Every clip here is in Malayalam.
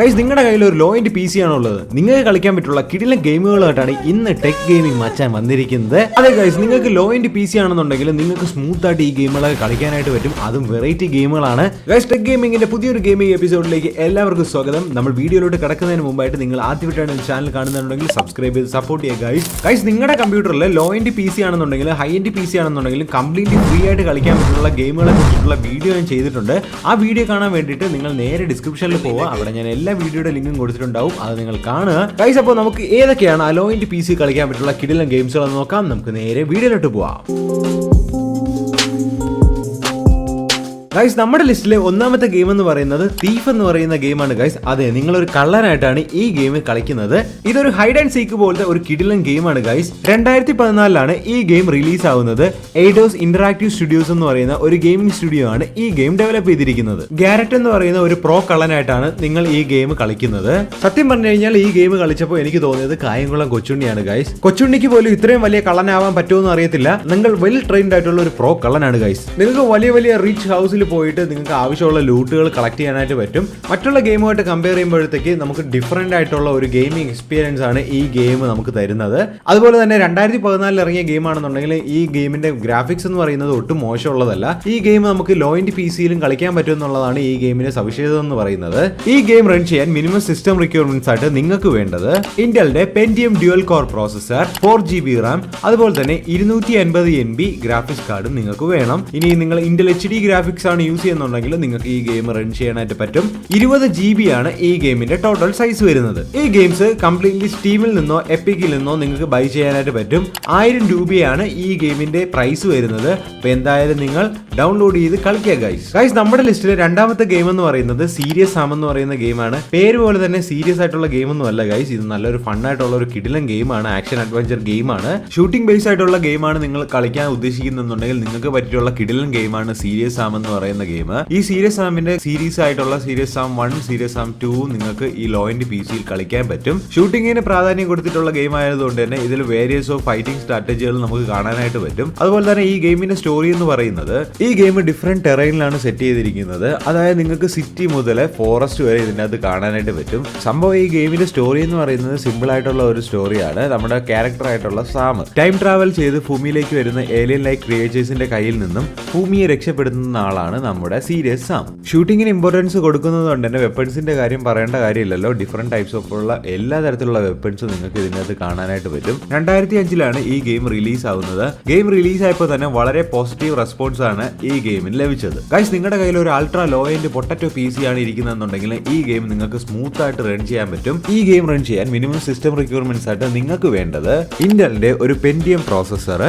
ഗൈസ് നിങ്ങളുടെ കയ്യിൽ ഒരു ലോ എൻഡ് പി സി ആണുള്ളത്. നിങ്ങൾക്ക് കളിക്കാൻ പറ്റുള്ള കിടിലൻ ഗെയിമുകളായിട്ടാണ് ഇന്ന് ടെക് ഗെയിമിംഗ് മച്ചാൻ വന്നിരിക്കുന്നത്. അതെ ഗൈസ് നിങ്ങൾക്ക് ലോ എൻഡ് പി സി ആണെന്നുണ്ടെങ്കിൽ നിങ്ങൾക്ക് സ്മൂത്ത് ആയിട്ട് ഈ ഗെയിമുകളൊക്കെ കളിക്കാനായിട്ട് പറ്റും. അതും വെറൈറ്റി ഗെയിമുകളാണ്. ഗൈസ് ടെക് ഗെയിമിംഗിന്റെ പുതിയൊരു ഗെയിമിംഗ് എപ്പിസോഡിലേക്ക് എല്ലാവർക്കും സ്വാഗതം. നമ്മൾ വീഡിയോയിലോട്ട് കിടക്കുന്നതിന് മുമ്പായിട്ട് നിങ്ങൾ ആദ്യമായിട്ടാണ് ചാനൽ കാണുന്നുണ്ടെങ്കിൽ സബ്സ്ക്രൈബ് ചെയ്ത് സപ്പോർട്ട് ചെയ്യുക ഗൈസ് ഗൈസ് നിങ്ങളുടെ കമ്പ്യൂട്ടറിൽ ലോ എൻഡ് പി സി ആണെന്നുണ്ടെങ്കിൽ ഹൈ എൻഡ് പി സി ആണെന്നുണ്ടെങ്കിലും കംപ്ലീറ്റ്ലി ഫ്രീ ആയിട്ട് കളിക്കാൻ പറ്റുന്ന ഗെയിമുകളെ കുറിച്ചിട്ടുള്ള വീഡിയോ ഞാൻ ചെയ്തിട്ടുണ്ട്. ആ വീഡിയോ കാണാൻ വേണ്ടിയിട്ട് നിങ്ങൾ നേരെ ഡിസ്ക്രിപ്ഷനിൽ പോവുക. അവിടെ ഞാൻ എല്ലാ വീഡിയോയുടെ ലിങ്കും കൊടുത്തിട്ടുണ്ടാവും. അത് നിങ്ങൾ കാണുക. ഗൈസ് അപ്പോൾ നമുക്ക് ഏതൊക്കെയാണ് അലോയിന്റെ പി സി കളിക്കാൻ പറ്റുള്ള കിടിലൻ ഗെയിംസുകൾ നോക്കാം. നമുക്ക് നേരെ വീഡിയോയിലോട്ട് പോവാം. ഗൈസ് നമ്മുടെ ലിസ്റ്റിലെ ഒന്നാമത്തെ ഗെയിം എന്ന് പറയുന്നത് തീഫ് എന്ന് പറയുന്ന ഗെയിമാണ് ഗൈസ് അതെ നിങ്ങൾ ഒരു കള്ളനായിട്ടാണ് ഈ ഗെയിം കളിക്കുന്നത്. ഇതൊരു ഹൈഡ് ആൻഡ് സീക്ക് പോലത്തെ ഒരു കിടിലൻ ഗെയിമാണ് ഗൈസ് രണ്ടായിരത്തി പതിനാലിലാണ് ഈ ഗെയിം റിലീസ് ആവുന്നത്. എയ്ഡോസ് ഇന്ററാക്റ്റീവ് സ്റ്റുഡിയോസ് എന്ന് പറയുന്ന ഒരു ഗെയിമിംഗ് സ്റ്റുഡിയോ ആണ് ഈ ഗെയിം ഡെവലപ്പ് ചെയ്തിരിക്കുന്നത്. ഗാരറ്റ് എന്ന് പറയുന്ന ഒരു പ്രോ കള്ളനായിട്ടാണ് നിങ്ങൾ ഈ ഗെയിം കളിക്കുന്നത്. സത്യം പറഞ്ഞു കഴിഞ്ഞാൽ ഈ ഗെയിം കളിച്ചപ്പോൾ എനിക്ക് തോന്നിയത് കായംകുളം കൊച്ചുണ്ണിയാണ് ഗൈസ് കൊച്ചുണ്ണിക്ക് പോലും ഇത്രയും വലിയ കള്ളനാവാൻ പറ്റുമെന്ന് അറിയത്തില്ല. നിങ്ങൾ വെൽ ട്രെയിൻഡ് ആയിട്ടുള്ള ഒരു പ്രോ കള്ളനാണ് ഗൈസ് നിങ്ങൾക്ക് വലിയ വലിയ റിച്ച് ഹൗസിൽ പോയിട്ട് നിങ്ങൾക്ക് ആവശ്യമുള്ള ലൂട്ടുകൾ കളക്ട് ചെയ്യാനായിട്ട് പറ്റും. മറ്റുള്ള ഗെയിമുമായിട്ട് കമ്പയർ ചെയ്യുമ്പോഴത്തേക്ക് നമുക്ക് ഡിഫറെന്റ് ആയിട്ടുള്ള ഒരു ഗെയിമിംഗ് എക്സ്പീരിയൻസ് ആണ് ഈ ഗെയിം നമുക്ക് തരുന്നത്. അതുപോലെ തന്നെ രണ്ടായിരത്തി പതിനാലിൽ ഇറങ്ങിയ ഗെയിം ആണെന്നുണ്ടെങ്കിൽ ഈ ഗെയിമിന്റെ ഗ്രാഫിക്സ് എന്ന് പറയുന്നത് ഒട്ടും മോശമുള്ളതല്ല. ഈ ഗെയിം നമുക്ക് ലോ പി സിയിലും കളിക്കാൻ പറ്റും എന്നുള്ളതാണ് ഈ ഗെയിമിന്റെ സവിശേഷത എന്ന് പറയുന്നത്. ഈ ഗെയിം റൺ ചെയ്യാൻ മിനിമം സിസ്റ്റം റിക്വയർമെന്റ്സ് ആയിട്ട് നിങ്ങൾക്ക് വേണ്ടത് ഇന്റലിന്റെ Pentium dual core processor four GB B RAM അതുപോലെ തന്നെ ഇരുന്നൂറ്റി അൻപത് എൻ ബി ഗ്രാഫിക്സ് കാർഡും നിങ്ങൾക്ക് വേണം. ഇനി നിങ്ങൾ ഇന്റൽ എച്ച് ഡി ഗ്രാഫിക്സ് ആണ് യൂസ് ചെയ്യുന്നുണ്ടെങ്കിൽ നിങ്ങൾക്ക് ഈ ഗെയിം റൺ ചെയ്യാനായിട്ട് പറ്റും. ഇരുപത് ജി ബി ആണ് ഈ ഗെയിമിന്റെ ടോട്ടൽ സൈസ് വരുന്നത്. ഈ ഗെയിംസ് കംപ്ലീറ്റ്ലി സ്റ്റീമിൽ നിന്നോ എപ്പിക്കിൽ നിന്നോ നിങ്ങൾക്ക് ബൈ ചെയ്യാനായിട്ട് പറ്റും. ആയിരം രൂപയാണ് ഈ ഗെയിമിന്റെ പ്രൈസ് വരുന്നത്. അപ്പൊ എന്തായാലും നിങ്ങൾ ഡൗൺലോഡ് ചെയ്ത് കളിക്കുക ഗൈസ് ഗൈസ് നമ്മുടെ ലിസ്റ്റിലെ രണ്ടാമത്തെ ഗെയിം എന്ന് പറയുന്നത് സീരിയസ് ആം എന്ന് പറയുന്ന ഗെയിമാണ് പേര് പോലെ തന്നെ സീരിയസ് ആയിട്ടുള്ള ഗെയിം ഒന്നും അല്ല ഗൈസ് ഇത് നല്ലൊരു ഫണ്ണായിട്ടുള്ള ഒരു കിടിലൻ ഗെയിമാണ് ആക്ഷൻ അഡ്വഞ്ചർ ഗെയിമാണ് ഷൂട്ടിംഗ് ബേസ് ആയിട്ടുള്ള ഗെയിമാണ് നിങ്ങൾ കളിക്കാൻ ഉദ്ദേശിക്കുന്നുണ്ടെങ്കിൽ നിങ്ങൾക്ക് പറ്റിയിട്ടുള്ള കിടിലൻ ഗെയിമാണ് സീരിയസ് ആം എന്ന് പറയുന്ന ഗെയിം ഈ സീരിയസ് ആമിന്റെ സീരീസ് ആയിട്ടുള്ള serious Sam one serious Sam two നിങ്ങൾക്ക് ഈ ലോ ഇൻഡ് പി സിയിൽ കളിക്കാൻ പറ്റും. ഷൂട്ടിങ്ങിന് പ്രാധാന്യം കൊടുത്തിട്ടുള്ള ഗെയിം ആയതുകൊണ്ട് തന്നെ ഇതിൽ വേരിയസ് ഓഫ് ഫൈറ്റിംഗ് സ്ട്രാറ്റജികൾ നമുക്ക് കാണാനായിട്ട് പറ്റും. അതുപോലെ തന്നെ ഈ ഗെയിമിന്റെ സ്റ്റോറി എന്ന് പറയുന്നത് ഈ ഗെയിം ഡിഫറെന്റ് ടെറൈനിലാണ് സെറ്റ് ചെയ്തിരിക്കുന്നത്. അതായത് നിങ്ങൾക്ക് സിറ്റി മുതൽ ഫോറസ്റ്റ് വരെ ഇതിന്റെ അത് കാണാനായിട്ട് പറ്റും. സംഭവം ഈ ഗെയിമിന്റെ സ്റ്റോറി എന്ന് പറയുന്നത് സിമ്പിൾ ആയിട്ടുള്ള ഒരു സ്റ്റോറിയാണ് നമ്മുടെ ക്യാരക്ടർ ആയിട്ടുള്ള സാം ടൈം ട്രാവൽ ചെയ്ത് ഭൂമിയിലേക്ക് വരുന്ന ഏലിയൻ ലൈക്ക് ക്രിയേച്ചേഴ്സിന്റെ കയ്യിൽ നിന്നും ഭൂമിയെ രക്ഷപ്പെടുത്തുന്ന ആളാണ് നമ്മുടെ സീരിയസ് സാം ഷൂട്ടിങ്ങിന് ഇമ്പോർട്ടൻസ് കൊടുക്കുന്നത് കൊണ്ട് തന്നെ വെപ്പൺസിന്റെ കാര്യം പറയേണ്ട കാര്യമില്ലല്ലോ. ഡിഫറെന്റ് ടൈപ്സ് ഓഫ് ഉള്ള എല്ലാ തരത്തിലുള്ള വെപ്പൺസും നിങ്ങൾക്ക് ഇതിനകത്ത് കാണാനായിട്ട് പറ്റും. രണ്ടായിരത്തി അഞ്ചിലാണ് ഈ ഗെയിം റിലീസ് ആവുന്നത്. ഗെയിം റിലീസ് ആയപ്പോൾ തന്നെ വളരെ പോസിറ്റീവ് റെസ്പോൺസ് ആണ് ഈ ഗെയിമിന് ലഭിച്ചത്. ഗൈസ് നിങ്ങളുടെ കയ്യിൽ ഒരു ultra low end potato PC C ആണ് ഇരിക്കുന്നതെന്നുണ്ടെങ്കിൽ ഈ ഗെയിം നിങ്ങൾക്ക് സ്മൂത്ത് ആയിട്ട് റൺ ചെയ്യാൻ പറ്റും. ഈ ഗെയിം റൺ ചെയ്യാൻ മിനിമം സിസ്റ്റം റിക്വയർമെന്റ്സ് ആയിട്ട് നിങ്ങൾക്ക് വേണ്ടത് ഇന്റലിന്റെ ഒരു Pentium processor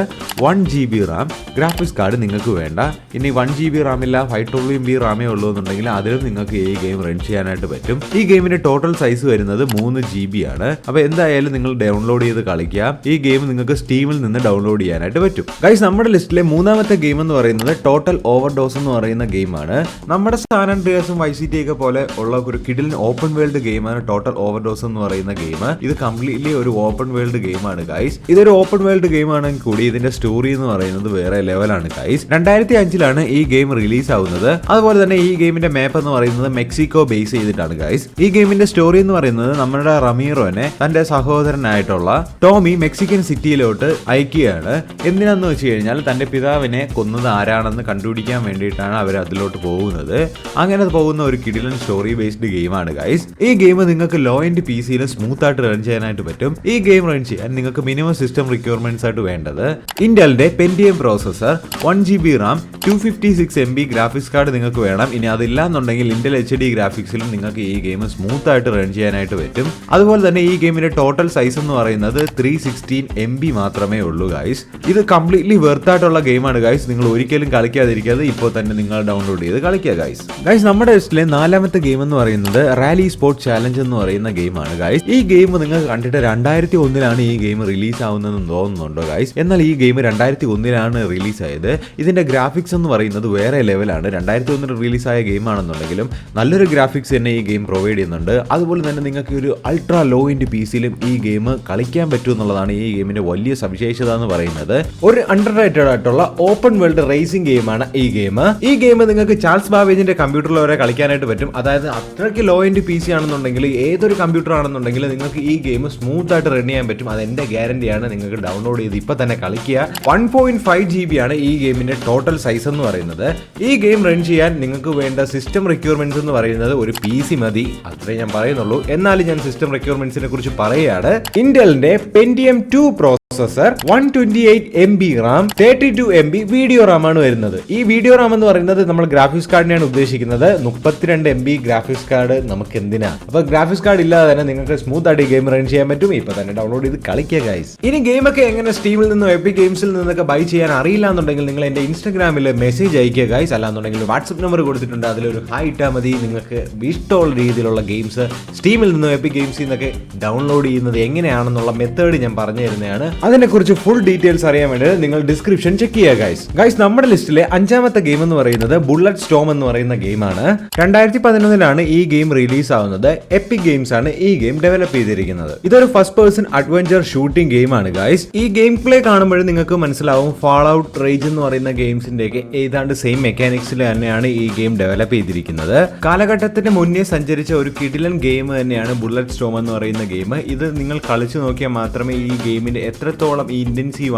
one G B RAM graphics card നിങ്ങൾക്ക് വേണ്ട. ഇനി വൺ ജി ബി റാം ഇല്ല ഫൈവ് ട്വൽവ് ബി റാമേ ഉള്ളൂ എന്നുണ്ടെങ്കിൽ അതിലും നിങ്ങൾക്ക് ഈ ഗെയിം റൺ ചെയ്യാനായിട്ട് പറ്റും. ഈ ഗെയിമിന്റെ ടോട്ടൽ സൈസ് വരുന്നത് മൂന്ന് ജി ബി ആണ്. അപ്പൊ എന്തായാലും നിങ്ങൾ ഡൗൺലോഡ് ചെയ്ത് കളിക്കുക. ഈ ഗെയിം നിങ്ങൾക്ക് സ്റ്റീമിൽ നിന്ന് ഡൗൺലോഡ് ചെയ്യാനായിട്ട് പറ്റും. ഗൈസ് നമ്മുടെ ലിസ്റ്റിലെ മൂന്നാമത്തെ ഗെയിം എന്ന് പറയുന്നത് ടോട്ടൽ ഓവർ ഡോസ് എന്ന് പറയുന്ന ഗെയിമാണ് നമ്മുടെ സാൻ ആൻഡ്രിയാസും വൈ സി ടി ഒക്കെ പോലെ ഉള്ള ഒരു കിഡിലിൻ ഓപ്പൺ വേൾഡ് ഗെയിമാണ് ടോട്ടൽ ഓവർ ഡോസ് എന്ന് പറയുന്ന ഗെയിം ഇത് കംപ്ലീറ്റ്ലി ഒരു ഓപ്പൺ വേൾഡ് ഗെയിമാണ് ഗൈസ് ഇതൊരു ഓപ്പൺ വേൾഡ് ഗെയിം ആണെങ്കിൽ കൂടി ഇതിന്റെ സ്റ്റോറി എന്ന് പറയുന്നത് വേറെ ലെവലാണ് ഗൈസ് രണ്ടായിരത്തി അഞ്ചിലാണ് ഈ ഗെയിം റിലീസ് ആവുന്നത് അതുപോലെ തന്നെ ഈ ഗെയിമിന്റെ മാപ്പ് എന്ന് പറയുന്നത് മെക്സിക്കോ ബേസ് ചെയ്തിട്ടാണ് ഗൈസ് ഈ ഗെയിമിന്റെ സ്റ്റോറി എന്ന് പറയുന്നത് നമ്മുടെ റമീറോനെ തന്റെ സഹോദരനായിട്ടുള്ള ടോമി മെക്സിക്കൻ സിറ്റിയിലോട്ട് അയക്കുകയാണ്. എന്തിനാന്ന് വെച്ച് കഴിഞ്ഞാൽ തന്റെ പിതാവിനെ കൊന്നത് ആരാണെന്ന് കണ്ടുപിടിക്കാൻ വേണ്ടിയിട്ടാണ് അവർ അതിലോട്ട് പോകുന്നത്. അങ്ങനെ പോകുന്ന ഒരു കിടിലൻ സ്റ്റോറി ബേസ്ഡ് ഗെയിമാണ് ഗൈസ് ഈ ഗെയിം നിങ്ങൾക്ക് ലോ എൻഡ് പി സിയിൽ സ്മൂത്ത് ആയിട്ട് റൺ ചെയ്യാനായിട്ട് പറ്റും. ഈ ഗെയിം റൺ ചെയ്യാൻ നിങ്ങൾക്ക് മിനിമം സിസ്റ്റം റിക്വയർമെന്റ്സ് ആയിട്ട് വേണ്ടത് ഇന്റലിന്റെ Pentium processor one G B RAM two fifty six M B graphics card നിങ്ങൾക്ക് വേണം. ഇനി അതില്ല എന്നുണ്ടെങ്കിൽ ഇന്റൽ എച്ച് ഡി ഗ്രാഫിക്സിലും നിങ്ങൾക്ക് ഈ ഗെയിം സ്മൂത്ത് ആയിട്ട് റൺ ചെയ്യാനായിട്ട് പറ്റും. അതുപോലെ തന്നെ ഈ ഗെയിമിന്റെ ടോട്ടൽ സൈസ് എന്ന് പറയുന്നത് ത്രീ സിക്സ്റ്റീൻ എം ബി മാത്രമേ ഉള്ളൂ ഗൈസ് ഇത് കംപ്ലീറ്റ്ലി വെർത്ത് ആയിട്ടുള്ള ഗെയിമാണ് ഗൈസ് നിങ്ങൾ ഒരിക്കലും കളിക്കാതിരിക്കാതെ ഇപ്പോൾ തന്നെ നിങ്ങൾ ഡൗൺലോഡ് ചെയ്ത് കളിക്കുക ഗൈസ് ഗൈസ് നമ്മുടെ ലിസ്റ്റിലെ നാലാമത്തെ ഗെയിം എന്ന് പറയുന്നത് റാലി സ്പോർട്സ് ചാലഞ്ച് എന്ന് പറയുന്ന ഗെയിമാണ് ഗൈസ് ഈ ഗെയിം നിങ്ങൾ കണ്ടിട്ട് രണ്ടായിരത്തി ഒന്നിലാണ് ഈ ഗെയിം റിലീസ് ആവുന്നതെന്ന് തോന്നുന്നുണ്ടോ ഗൈസ് എന്നാൽ ഈ ഗെയിം രണ്ടായിരത്തി ഒന്നിലാണ് റിലീസ് ആയത്. ഇതിന്റെ ഗ്രാഫിക്സ് എന്ന് പറയുന്നത് വേറെ ലെവൽ ലെവലാണ്. രണ്ടായിരത്തി ഒന്നിൽ റിലീസായ ഗെയിം ആണെന്നുണ്ടെങ്കിലും നല്ലൊരു ഗ്രാഫിക്സ് തന്നെ ഈ ഗെയിം പ്രൊവൈഡ് ചെയ്യുന്നുണ്ട്. അതുപോലെ തന്നെ നിങ്ങൾക്ക് ഒരു അൾട്രാ ലോ ഇൻഡ് പി സിയിലും ഈ ഗെയിം കളിക്കാൻ പറ്റും എന്നുള്ളതാണ് ഈ ഗെയിമിന്റെ വലിയ സവിശേഷത എന്ന് പറയുന്നത്. ഒരു അണ്ടർ റേറ്റഡ് ആയിട്ടുള്ള ഓപ്പൺ വേൾഡ് റേസിംഗ് ഗെയിമാണ് ഈ ഗെയിം. ഈ ഗെയിം നിങ്ങൾക്ക് ചാൾസ് ബാവേജിന്റെ കമ്പ്യൂട്ടറിൽ വരെ കളിക്കാനായിട്ട് പറ്റും. അതായത് അത്രയ്ക്ക് ലോ ഇൻഡ് പി സി ആണെന്നുണ്ടെങ്കിൽ ഏതൊരു കമ്പ്യൂട്ടർ ആണെന്നുണ്ടെങ്കിൽ നിങ്ങൾക്ക് ഈ ഗെയിം സ്മൂത്ത് ആയിട്ട് റൺ ചെയ്യാൻ പറ്റും. അത് എന്റെ ഗ്യാരണ്ടിയാണ് നിങ്ങൾക്ക് ഡൗൺലോഡ് ചെയ്ത് ഇപ്പൊ തന്നെ കളിക്കുക. One point five G B ആണ് ഈ ഗെയിമിന്റെ ടോട്ടൽ സൈസ് എന്ന് പറയുന്നത്. ഈ ഗെയിം റൺ ചെയ്യാൻ നിങ്ങൾക്ക് വേണ്ട സിസ്റ്റം റിക്വയർമെന്റ്സ് എന്ന് പറയുന്നത് ഒരു പി സി മതി. അത്രേ ഞാൻ പറയുന്നുള്ളൂ. എന്നാലും ഞാൻ സിസ്റ്റം റിക്വയർമെന്റ്സിനെ കുറിച്ച് പറയുകയാണ്. ഇന്റലിന്റെ Pentium two processor one twenty eight M B RAM thirty two M B video RAM ആണ് വരുന്നത്. ഈ വീഡിയോ റാം എന്ന് പറയുന്നത് നമ്മൾ ഗ്രാഫിക്സ് കാർഡിനെയാണ് ഉദ്ദേശിക്കുന്നത്. മുപ്പത്തിരണ്ട് എം ബി ഗ്രാഫിക്സ് കാർഡ് നമുക്ക് എന്തിനാ? അപ്പൊ ഗ്രാഫിക്സ് കാർഡ് ഇല്ലാതെ തന്നെ നിങ്ങൾക്ക് സ്മൂത്ത് ആയിട്ട് ഗെയിം റൺ ചെയ്യാൻ പറ്റും. ഇപ്പൊ തന്നെ ഡൗൺലോഡ് ചെയ്ത് കളിക്കുക ഗൈസ് ഇനി ഗെയിമൊക്കെ എങ്ങനെ സ്റ്റീമിൽ നിന്നും എപ്പി ഗെയിംസിൽ നിന്നൊക്കെ ബൈ ചെയ്യാൻ അറിയില്ല എന്നുണ്ടെങ്കിൽ നിങ്ങൾ എന്റെ ഇൻസ്റ്റാഗ്രാമിൽ മെസ്സേജ് അയക്കുക ഗൈസ് അല്ലാന്നുണ്ടെങ്കിൽ വാട്സ്ആപ്പ് നമ്പർ കൊടുത്തിട്ടുണ്ട്. അതിലൊരു ഹായ് ഇട്ടാൽ മതി. നിങ്ങൾക്ക് ഇഷ്ടമുള്ള രീതിയിലുള്ള ഗെയിംസ് സ്റ്റീമിൽ നിന്നും എപ്പി ഗെയിംസിൽ നിന്നൊക്കെ ഡൗൺലോഡ് ചെയ്യുന്നത് എങ്ങനെയാണെന്നുള്ള മെത്തേഡ് ഞാൻ പറഞ്ഞു തരുന്നതാണ്. അതിനെക്കുറിച്ച് ഫുൾ ഡീറ്റെയിൽസ് അറിയാൻ വേണ്ടി നിങ്ങൾ ഡിസ്ക്രിപ്ഷൻ ചെക്ക് ചെയ്യുക ഗൈസ് ഗൈസ് നമ്മുടെ ലിസ്റ്റിലെ അഞ്ചാമത്തെ ഗെയിം എന്ന് പറയുന്നത് ബുള്ളറ്റ് സ്റ്റോം എന്ന് പറയുന്ന ഗെയിമാണ് രണ്ടായിരത്തി പതിനൊന്നിലാണ് ഈ ഗെയിം റിലീസ് ആവുന്നത്. എപ്പിക് ഗെയിംസ് ആണ് ഈ ഗെയിം ഡെവലപ്പ് ചെയ്തിരിക്കുന്നത്. ഇതൊരു first person adventure shooting game ആണ് ഗൈസ് ഈ ഗെയിം പ്ലേ കാണുമ്പോഴും നിങ്ങൾക്ക് മനസ്സിലാവും ഫാൾ ഔട്ട് റേജ് എന്ന് പറയുന്ന ഗെയിംസിന്റെ ഒക്കെ ഏതാണ്ട് സെയിം മെക്കാനിക്സിൽ തന്നെയാണ് ഈ ഗെയിം ഡെവലപ്പ് ചെയ്തിരിക്കുന്നത്. കാലഘട്ടത്തിന് മുന്നേ സഞ്ചരിച്ച ഒരു കിടിലൻ ഗെയിം തന്നെയാണ് ബുള്ളറ്റ് സ്റ്റോം എന്ന് പറയുന്ന ഗെയിം ഇത് നിങ്ങൾ കളിച്ചു നോക്കിയാൽ മാത്രമേ ഈ ഗെയിമിന്റെ എത്രത്തോളം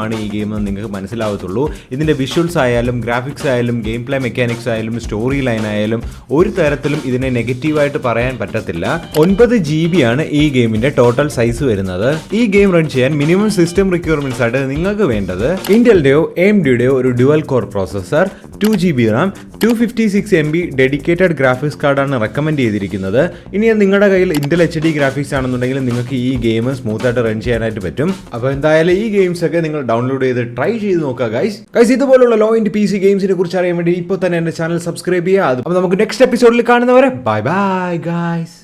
ആണ് ഈ ഗെയിം എന്ന് നിങ്ങൾക്ക് മനസ്സിലാവത്തുള്ളൂ. ഇതിന്റെ വിഷ്വൽസ് ആയാലും ഗ്രാഫിക്സ് ആയാലും ഗെയിം പ്ലേ മെക്കാനിക്സ് ആയാലും സ്റ്റോറി ലൈൻ ആയാലും ഒരു തരത്തിലും ഇതിനെ നെഗറ്റീവായിട്ട് പറയാൻ പറ്റത്തില്ല. ഒൻപത് ജി ബി ആണ് ഈ ഗെയിമിന്റെ ടോട്ടൽ സൈസ് വരുന്നത്. ഈ ഗെയിം റൺ ചെയ്യാൻ മിനിമം സിസ്റ്റം റിക്വയർമെന്റ്സ് ആയിട്ട് നിങ്ങൾക്ക് വേണ്ടത് ഇന്റലിന്റെയോ എം ഡിയുടെയോ ഒരു dual core processor two G B RAM two fifty six M B dedicated graphics കാർഡാണ് റെക്കമെൻഡ് ചെയ്തിരിക്കുന്നത്. ഇനി നിങ്ങളുടെ കയ്യിൽ ഇന്റൽ എച്ച് ഡി ഗ്രാഫിക്സ് ആണെന്നുണ്ടെങ്കിൽ നിങ്ങൾക്ക് ഈ ഗെയിം സ്മൂത്ത് ആയിട്ട് റൺ ചെയ്യാനായിട്ട് പറ്റും. അപ്പോൾ എന്തായാലും ഈ ഗെയിംസ് ഒക്കെ നിങ്ങൾ ഡൗൺലോഡ് ചെയ്ത് ട്രൈ ചെയ്ത് നോക്കുക ഗൈസ് ഗൈസ് ഇതുപോലുള്ള ലോ ഇൻഡ് പി സി ഗെയിംസിനെ കുറിച്ച് അറിയാൻ വേണ്ടി ഇപ്പോൾ തന്നെ എന്റെ ചാനൽ സബ്സ്ക്രൈബ് ചെയ്യുക. അപ്പോൾ നമുക്ക് നെക്സ്റ്റ് എപ്പിസോഡിൽ കാണുന്നവരെ ബൈ ബൈ ഗൈസ്